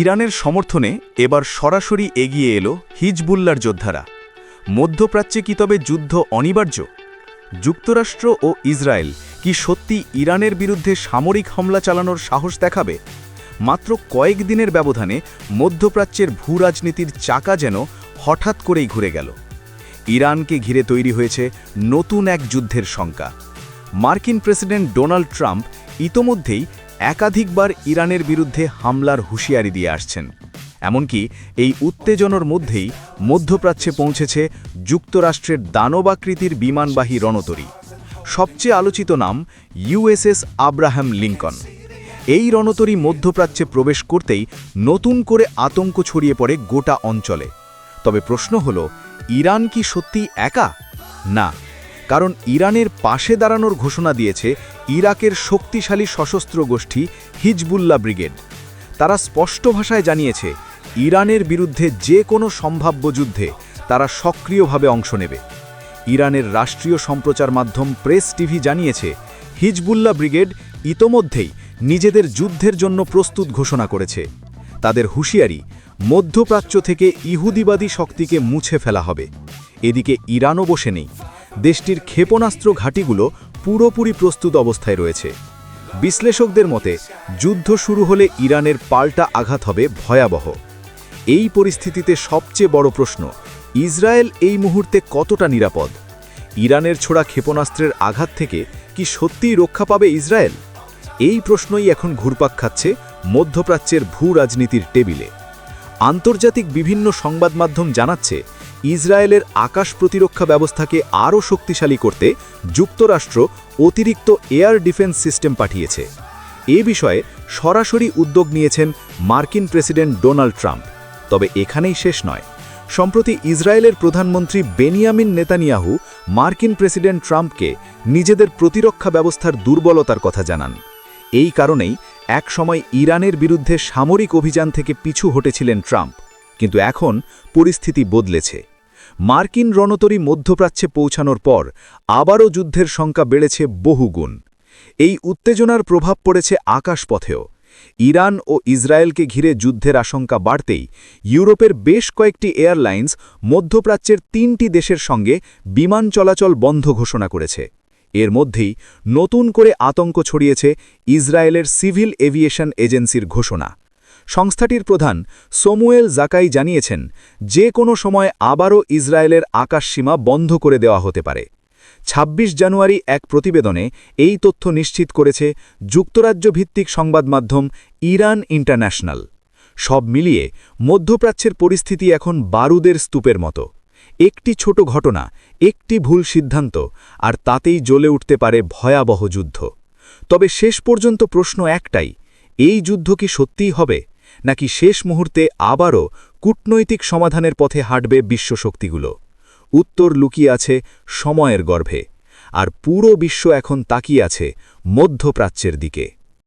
ইরানের সমর্থনে এবার সরাসরি এগিয়ে এলো হিজবুল্লার যোদ্ধারা। মধ্যপ্রাচ্যে কি তবে যুদ্ধ অনিবার্য? যুক্তরাষ্ট্র ও ইসরায়েল কি সত্যি ইরানের বিরুদ্ধে সামরিক হামলা চালানোর সাহস দেখাবে? মাত্র কয়েক দিনের ব্যবধানে মধ্যপ্রাচ্যের ভূ রাজনীতির চাকা যেন হঠাৎ করেই ঘুরে গেল। ইরানকে ঘিরে তৈরি হয়েছে নতুন এক যুদ্ধের শঙ্কা। মার্কিন প্রেসিডেন্ট ডোনাল্ড ট্রাম্প ইতোমধ্যেই একাধিকবার ইরানের বিরুদ্ধে হামলার হুঁশিয়ারি দিয়ে আসছেন। এমনকি এই উত্তেজনার মধ্যেই মধ্যপ্রাচ্যে পৌঁছেছে যুক্তরাষ্ট্রের দানবাকৃতির বিমানবাহী রণতরী। সবচেয়ে আলোচিত নাম ইউএসএস আব্রাহাম লিঙ্কন। এই রণতরী মধ্যপ্রাচ্যে প্রবেশ করতেই নতুন করে আতঙ্ক ছড়িয়ে পড়ে গোটা অঞ্চলে। তবে প্রশ্ন হল, ইরান কি সত্যি একা? না, কারণ ইরানের পাশে দাঁড়ানোর ঘোষণা দিয়েছে ইরাকের শক্তিশালী সশস্ত্র গোষ্ঠী হিজবুল্লাহ ব্রিগেড। তারা স্পষ্ট ভাষায় জানিয়েছে, ইরানের বিরুদ্ধে যে কোনো সম্ভাব্য যুদ্ধে তারা সক্রিয়ভাবে অংশ নেবে। ইরানের রাষ্ট্রীয় সম্প্রচার মাধ্যম প্রেস টিভি জানিয়েছে, হিজবুল্লাহ ব্রিগেড ইতোমধ্যেই নিজেদের যুদ্ধের জন্য প্রস্তুত ঘোষণা করেছে। তাদের হুঁশিয়ারি, মধ্যপ্রাচ্য থেকে ইহুদিবাদী শক্তিকে মুছে ফেলা হবে। এদিকে ইরানও বসে নেই। দেশটির ক্ষেপণাস্ত্র ঘাঁটিগুলো পুরোপুরি প্রস্তুত অবস্থায় রয়েছে। বিশ্লেষকদের মতে, যুদ্ধ শুরু হলে ইরানের পাল্টা আঘাত হবে ভয়াবহ। এই পরিস্থিতিতে সবচেয়ে বড় প্রশ্ন, ইসরায়েল এই মুহূর্তে কতটা নিরাপদ? ইরানের ছোড়া ক্ষেপণাস্ত্রের আঘাত থেকে কি সত্যিই রক্ষা পাবে ইসরায়েল? এই প্রশ্নই এখন ঘুরপাক খাচ্ছে মধ্যপ্রাচ্যের ভূ রাজনীতির টেবিলে। আন্তর্জাতিক বিভিন্ন সংবাদ মাধ্যম জানাচ্ছে ইসরায়েলের আকাশ প্রতিরক্ষা ব্যবস্থাকে আরও শক্তিশালী করতে যুক্তরাষ্ট্র অতিরিক্ত এয়ার ডিফেন্স সিস্টেম পাঠিয়েছে। এ বিষয়ে সরাসরি উদ্যোগ নিয়েছেন মার্কিন প্রেসিডেন্ট ডোনাল্ড ট্রাম্প। তবে এখানেই শেষ নয়। সম্প্রতি ইসরায়েলের প্রধানমন্ত্রী বেনিয়ামিন নেতানিয়াহু মার্কিন প্রেসিডেন্ট ট্রাম্পকে নিজেদের প্রতিরক্ষা ব্যবস্থার দুর্বলতার কথা জানান। এই কারণেই একসময় ইরানের বিরুদ্ধে সামরিক অভিযান থেকে পিছু হটেছিলেন ট্রাম্প। কিন্তু এখন পরিস্থিতি বদলেছে। মার্কিন রণতরী মধ্যপ্রাচ্যে পৌঁছানোর পর আবারও যুদ্ধের সংখ্যা বেড়েছে বহুগুণ। এই উত্তেজনার প্রভাব পড়েছে আকাশপথেও। ইরান ও ইসরায়েলকে ঘিরে যুদ্ধের আশঙ্কা বাড়তেই ইউরোপের বেশ কয়েকটি এয়ারলাইন্স মধ্যপ্রাচ্যের তিনটি দেশের সঙ্গে বিমান চলাচল বন্ধ ঘোষণা করেছে। এর মধ্যেই নতুন করে আতঙ্ক ছড়িয়েছে ইসরায়েলের সিভিল এভিয়েশন এজেন্সির ঘোষণা। সংস্থাটির প্রধান সোমুয়েল জাকাই জানিয়েছেন, যে কোনো সময় আবারও ইসরায়েলের আকাশসীমা বন্ধ করে দেওয়া হতে পারে। ২৬ জানুয়ারি এক প্রতিবেদনে এই তথ্য নিশ্চিত করেছে যুক্তরাজ্য ভিত্তিক সংবাদ মাধ্যম ইরান ইন্টারন্যাশনাল। সব মিলিয়ে মধ্যপ্রাচ্যের পরিস্থিতি এখন বারুদের স্তূপের মতো। একটি ছোট ঘটনা, একটি ভুল সিদ্ধান্ত, আর তাতেই জ্বলে উঠতে পারে ভয়াবহ যুদ্ধ। তবে শেষ পর্যন্ত প্রশ্ন একটাই, এই যুদ্ধ কি সত্যিই হবে? নাকি শেষ মুহূর্তে আবারও কূটনৈতিক সমাধানের পথে হাঁটবে বিশ্বশক্তিগুলো? উত্তর লুকিয়ে আছে সময়ের গর্ভে, আর পুরো বিশ্ব এখন তাকিয়ে আছে মধ্যপ্রাচ্যের দিকে।